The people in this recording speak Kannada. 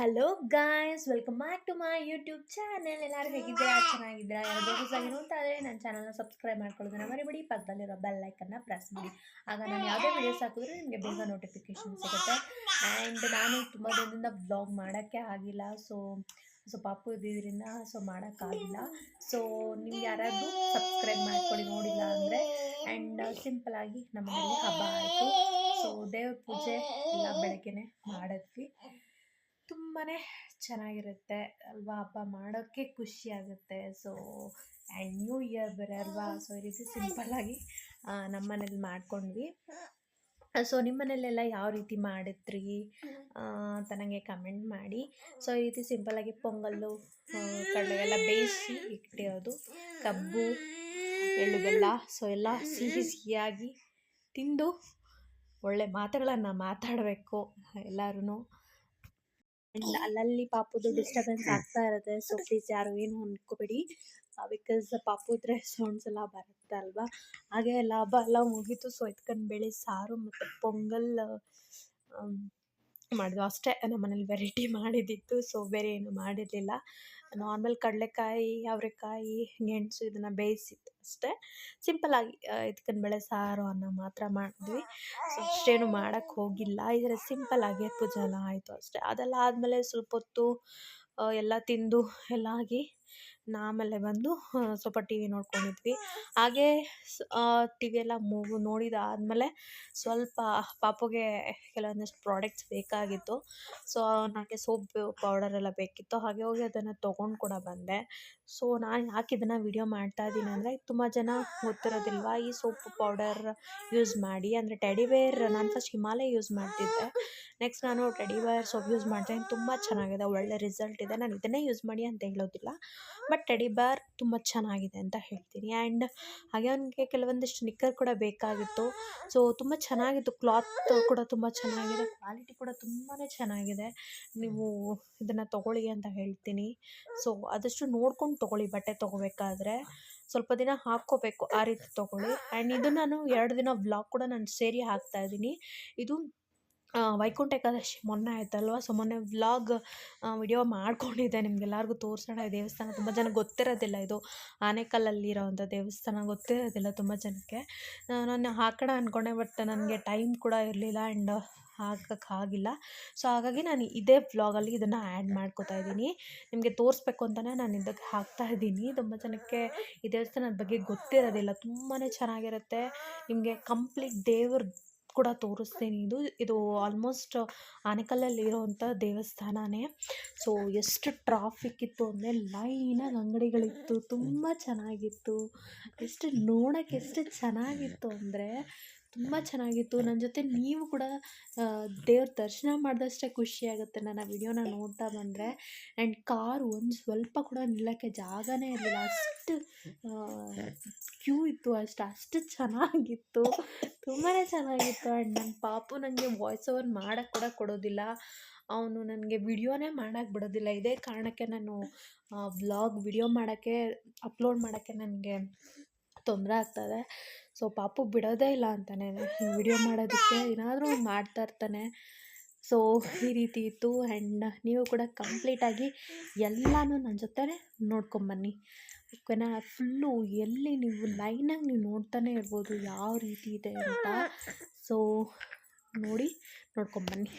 Hello guys welcome back to my YouTube channel ಎಲ್ಲರೂ ಹೇಗಿದ್ದೀರಾ? ಚೆನ್ನಾಗಿದ್ದೀರಾ? ಯಾರಾದರೂ ಆಗಿ ನೋಡ್ತಾ ನನ್ನ ಚಾನಲ್ನ ಸಬ್ಸ್ಕ್ರೈಬ್ ಮಾಡ್ಕೊಳ್ಳೋದನ್ನ ಮರಿಬೇಡಿ. ಪಕ್ಕದಲ್ಲಿರೋ ಬೆಲ್ ಲೈಕನ್ನು ಪ್ರೆಸ್ ಮಾಡಿ. ಆಗ ನಾನು ಯಾವುದೇ ವೀಡಿಯೋಸ್ ಹಾಕಿದ್ರೆ ನಿಮಗೆ ಬೇಗ ನೋಟಿಫಿಕೇಶನ್ ಸಿಗುತ್ತೆ. ಆ್ಯಂಡ್ ನಾನು ತುಂಬ ದಿನದಿಂದ ವ್ಲಾಗ್ ಮಾಡೋಕ್ಕೆ ಆಗಿಲ್ಲ. ಸೊ ಸೊ ಪಾಪು ಇದ್ದಿದ್ದರಿಂದ ಸೊ ಮಾಡೋಕ್ಕಾಗಿಲ್ಲ ಸೊ ನಿಮ್ಗೆ ಯಾರಾದರೂ ಸಬ್ಸ್ಕ್ರೈಬ್ ಮಾಡ್ಕೊಳ್ಳಿ, ನೋಡಿಲ್ಲ ಅಂದರೆ. ಆ್ಯಂಡ್ ಸಿಂಪಲಾಗಿ ನಮ್ಮ ಹಬ್ಬ ಆಯಿತು. ಸೊ ದೇವ್ರ ಪೂಜೆ ಎಲ್ಲ ಬೆಳಗ್ಗೆನೆ ಮಾಡಿದ್ವಿ. ತುಂಬಾ ಚೆನ್ನಾಗಿರುತ್ತೆ ಅಲ್ವಾ? ಹಬ್ಬ ಮಾಡೋಕ್ಕೆ ಖುಷಿ ಆಗುತ್ತೆ. ಸೊ ಆ್ಯಂಡ್ ನ್ಯೂ ಇಯರ್ ಬೇರೆ ಅಲ್ವಾ? ಸೊ ಈ ರೀತಿ ಸಿಂಪಲ್ಲಾಗಿ ನಮ್ಮ ಮನೇಲಿ ಮಾಡ್ಕೊಂಡ್ವಿ. ಸೊ ನಿಮ್ಮ ಮನೇಲೆಲ್ಲ ಯಾವ ರೀತಿ ಮಾಡಿದ್ರಿ? ಅಂತ ನನಗೆ ಕಮೆಂಟ್ ಮಾಡಿ. ಸೊ ಈ ರೀತಿ ಸಿಂಪಲ್ಲಾಗಿ ಪೊಂಗಲ್ಲು ಕಡಲೆ ಎಲ್ಲ ಬೇಯಿಸಿ ಇಟ್ಟಿರೋದು. ಕಬ್ಬು ಎಳ್ಳು ಬೆಲ್ಲ ಸೊ ಎಲ್ಲ ಸಿಹಿ ಸಿಹಿಯಾಗಿ ತಿಂದು ಒಳ್ಳೆ ಮಾತುಗಳನ್ನು ಮಾತಾಡಬೇಕು ಎಲ್ಲರೂ ಆ್ಯಂಡ್ ಅಲ್ಲಲ್ಲಿ ಪಾಪುದು ಡಿಸ್ಟರ್ಬೆನ್ಸ್ ಆಗ್ತಾ ಇರುತ್ತೆ. ಸೊ ಪ್ಲೀಸ್ ಯಾರು ಏನು ಅನ್ಕೋಬೇಡಿ. ಬಿಕಾಸ್ ಪಾಪು ಇದ್ರೆ ಸೌಂಡ್ಸ್ ಎಲ್ಲ ಬರುತ್ತೆ ಅಲ್ವಾ? ಹಾಗೆ ಲಾಭ ಎಲ್ಲ ಮುಗೀತು. ಸೊ ಎತ್ಕೊಂಡು ಬೆಳೆ, ಸಾರು ಮತ್ತು ಪೊಂಗಲ್ ಮಾಡಿದ್ವು. ಅಷ್ಟೇ. ನಮ್ಮ ಮನೇಲಿ ವೆರೈಟಿ ಮಾಡಿದ್ದಿತ್ತು. ಸೊ ಬೇರೆ ಏನು ಮಾಡಿರಲಿಲ್ಲ. ನಾರ್ಮಲ್ ಕಡಲೆಕಾಯಿ, ಅವರೆಕಾಯಿ, ಗೆಣಸು ಇದನ್ನು ಬೇಯಿಸಿದ್ದು ಅಷ್ಟೇ. ಸಿಂಪಲ್ಲಾಗಿ ಇದಕ್ಕನ್ ಬೇಳೆ, ಸಾರು, ಅನ್ನ ಮಾತ್ರ ಮಾಡಿದ್ವಿ. ಸೊ ಅಷ್ಟೇನು ಮಾಡೋಕ್ಕೆ ಹೋಗಿಲ್ಲ. ಇದರ ಸಿಂಪಲ್ಲಾಗಿ ಪೂಜೆ ಎಲ್ಲ ಆಯಿತು ಅಷ್ಟೇ. ಅದೆಲ್ಲ ಆದಮೇಲೆ ಸ್ವಲ್ಪ ಹೊತ್ತು ಎಲ್ಲ ತಿಂದು, ಎಲ್ಲ ಆಗಿ ಆಮೇಲೆ ಬಂದು ಸ್ವಲ್ಪ ಟಿ ವಿ ನೋಡ್ಕೊಂಡಿದ್ವಿ. ಹಾಗೇ ಟಿ ವಿ ಎಲ್ಲ ಮೂಗು ನೋಡಿದಾದಮೇಲೆ ಸ್ವಲ್ಪ ಪಾಪುಗೆ ಕೆಲವೊಂದಿಷ್ಟು ಪ್ರಾಡಕ್ಟ್ಸ್ ಬೇಕಾಗಿತ್ತು. ಸೊ ನನಗೆ ಸೋಪ್ ಪೌಡರ್ ಎಲ್ಲ ಬೇಕಿತ್ತು. ಹಾಗೆ ಹೋಗಿ ಅದನ್ನು ತೊಗೊಂಡು ಕೂಡ ಬಂದೆ. ಸೊ ನಾನು ಯಾಕೆ ಇದನ್ನು ವಿಡಿಯೋ ಮಾಡ್ತಾ ಇದ್ದೀನಿ ಅಂದರೆ ತುಂಬ ಜನ ಗೊತ್ತಿರೋದಿಲ್ವಾ ಈ ಸೋಪ್ ಪೌಡರ್ ಯೂಸ್ ಮಾಡಿ. ಅಂದರೆ ಟೆಡಿವೇರ್ ನಾನು ಫಸ್ಟ್ ಹಿಮಾಲಯ ಯೂಸ್ ಮಾಡ್ತಿದ್ದೆ. ನೆಕ್ಸ್ಟ್ ನಾನು ಟೆಡಿವೇರ್ ಸೋಪ್ ಯೂಸ್ ಮಾಡ್ತೀನಿ ತುಂಬ ಚೆನ್ನಾಗಿದೆ ಒಳ್ಳೆ ರಿಸಲ್ಟ್ ಇದೆ. ನಾನು ಇದನ್ನೇ ಯೂಸ್ ಮಾಡಿ ಅಂತ ಹೇಳೋದಿಲ್ಲ. ಬಟ್ ಟೆಡಿ ಬಾರ್ ತುಂಬ ಚೆನ್ನಾಗಿದೆ ಅಂತ ಹೇಳ್ತೀನಿ. ಆ್ಯಂಡ್ ಹಾಗೆ ಅವನಿಗೆ ಕೆಲವೊಂದಿಷ್ಟು ನಿಕ್ಕರ್ ಕೂಡ ಬೇಕಾಗಿತ್ತು. ಸೊ ತುಂಬ ಚೆನ್ನಾಗಿತ್ತು. ಕ್ಲಾತ್ ಕೂಡ ತುಂಬ ಚೆನ್ನಾಗಿದೆ. ಕ್ವಾಲಿಟಿ ಕೂಡ ತುಂಬಾ ಚೆನ್ನಾಗಿದೆ. ನೀವು ಇದನ್ನು ತೊಗೊಳ್ಳಿ ಅಂತ ಹೇಳ್ತೀನಿ. ಸೊ ಆದಷ್ಟು ನೋಡ್ಕೊಂಡು ತೊಗೊಳ್ಳಿ. ಬಟ್ಟೆ ತೊಗೋಬೇಕಾದ್ರೆ ಸ್ವಲ್ಪ ದಿನ ಹಾಕ್ಕೋಬೇಕು. ಆ ರೀತಿ ತೊಗೊಳ್ಳಿ. ಆ್ಯಂಡ್ ಇದು ನಾನು ಎರಡು ದಿನ ವ್ಲಾಗ್ ಕೂಡ ನಾನು ಸೇರಿ ಹಾಕ್ತಾ ಇದ್ದೀನಿ. ಇದು ವೈಕುಂಠ ಏಕಾದಶಿ ಮೊನ್ನೆ ಆಯ್ತಲ್ವ? ಸೊ ಮೊನ್ನೆ ವ್ಲಾಗ್ ವಿಡಿಯೋ ಮಾಡ್ಕೊಂಡಿದ್ದೆ ನಿಮಗೆಲ್ಲರಿಗೂ ತೋರಿಸೋಣ. ಈ ದೇವಸ್ಥಾನ ತುಂಬ ಜನ ಗೊತ್ತಿರೋದಿಲ್ಲ ಇದು. ಆನೆಕಲ್ಲಲ್ಲಿರೋವಂಥ ದೇವಸ್ಥಾನ ಗೊತ್ತಿರೋದಿಲ್ಲ ತುಂಬ ಜನಕ್ಕೆ. ನಾನು ಹಾಕೋಣ ಅಂದ್ಕೊಂಡೆ ಬಟ್ ನನಗೆ ಟೈಮ್ ಕೂಡ ಇರಲಿಲ್ಲ ಆ್ಯಂಡ್ ಹಾಕೋಕ್ಕಾಗಿಲ್ಲ ಸೊ ಹಾಗಾಗಿ ನಾನು ಇದೇ ವ್ಲಾಗಲ್ಲಿ ಇದನ್ನು ಆ್ಯಡ್ ಮಾಡ್ಕೋತಾ ಇದ್ದೀನಿ. ನಿಮಗೆ ತೋರಿಸ್ಬೇಕು ಅಂತಲೇ ನಾನು ಇದಕ್ಕೆ ಹಾಕ್ತಾ ಇದ್ದೀನಿ. ತುಂಬ ಜನಕ್ಕೆ ಈ ದೇವಸ್ಥಾನದ ಬಗ್ಗೆ ಗೊತ್ತಿರೋದಿಲ್ಲ. ತುಂಬಾ ಚೆನ್ನಾಗಿರುತ್ತೆ. ನಿಮಗೆ ಕಂಪ್ಲೀಟ್ ದೇವ್ರ ಕೂಡ ತೋರಿಸ್ತೀನಿ. ಇದು ಇದು ಆಲ್ಮೋಸ್ಟ್ ಆನೆಕಲ್ಲಲ್ಲಿ ಇರೋವಂಥ ದೇವಸ್ಥಾನವೇ ಸೊ ಎಷ್ಟು ಟ್ರಾಫಿಕ್ ಇತ್ತು ಅಂದರೆ ಲೈನಾಗಿ ಅಂಗಡಿಗಳಿತ್ತು, ತುಂಬ ಚೆನ್ನಾಗಿತ್ತು. ಎಷ್ಟು ನೋಡೋಕ್ಕೆ ಎಷ್ಟು ಚೆನ್ನಾಗಿತ್ತು ಅಂದರೆ ತುಂಬ ಚೆನ್ನಾಗಿತ್ತು. ನನ್ನ ಜೊತೆ ನೀವು ಕೂಡ ದೇವ್ರ ದರ್ಶನ ಮಾಡಿದಷ್ಟೇ ಖುಷಿಯಾಗುತ್ತೆ ನನ್ನ ವಿಡಿಯೋನ ನೋಡ್ತಾ ಬಂದರೆ. ಆ್ಯಂಡ್ ಕಾರ್ ಒಂದು ಸ್ವಲ್ಪ ಕೂಡ ನಿಲ್ಲೋಕ್ಕೆ ಜಾಗನೇ ಇರಲಿಲ್ಲ. ಅಷ್ಟು ಕ್ಯೂ ಇತ್ತು ಅಷ್ಟು ಅಷ್ಟು ಚೆನ್ನಾಗಿತ್ತು. ತುಂಬಾ ಚೆನ್ನಾಗಿತ್ತು. ಆ್ಯಂಡ್ ನನ್ನ ಪಾಪು ನನಗೆ ವಾಯ್ಸ್ ಓವರ್ ಮಾಡೋಕ್ಕೆ ಕೂಡ ಕೊಡೋದಿಲ್ಲ. ಅವನು ನನಗೆ ವಿಡಿಯೋನೇ ಮಾಡೋಕ್ಕೆ ಬಿಡೋದಿಲ್ಲ. ಇದೇ ಕಾರಣಕ್ಕೆ ನಾನು ವ್ಲಾಗ್ ವಿಡಿಯೋ ಮಾಡೋಕ್ಕೆ ಅಪ್ಲೋಡ್ ಮಾಡೋಕ್ಕೆ ನನಗೆ ತೊಂದರೆ ಆಗ್ತಾಯಿದೆ ಸೊ ಪಾಪು ಬಿಡೋದೇ ಇಲ್ಲ ಅಂತಾನೆ. ವಿಡಿಯೋ ಮಾಡೋದಕ್ಕೆ ಏನಾದರೂ ಒಂದು ಮಾಡ್ತಾ ಇರ್ತಾನೆ. ಸೊ ಈ ರೀತಿ ಇತ್ತು. ಆ್ಯಂಡ್ ನೀವು ಕೂಡ ಕಂಪ್ಲೀಟಾಗಿ ಎಲ್ಲನೂ ನನ್ನ ಜೊತೆ ನೋಡ್ಕೊಂಬನ್ನಿ ಓಕೆನಾ ಫುಲ್ಲು ಎಲ್ಲಿ ನೀವು ಲೈನಾಗಿ ನೀವು ನೋಡ್ತಾನೆ ಇರ್ಬೋದು ಯಾವ ರೀತಿ ಇದೆ ಅಂತ. ಸೊ ನೋಡಿ ನೋಡ್ಕೊಂಬನ್ನಿ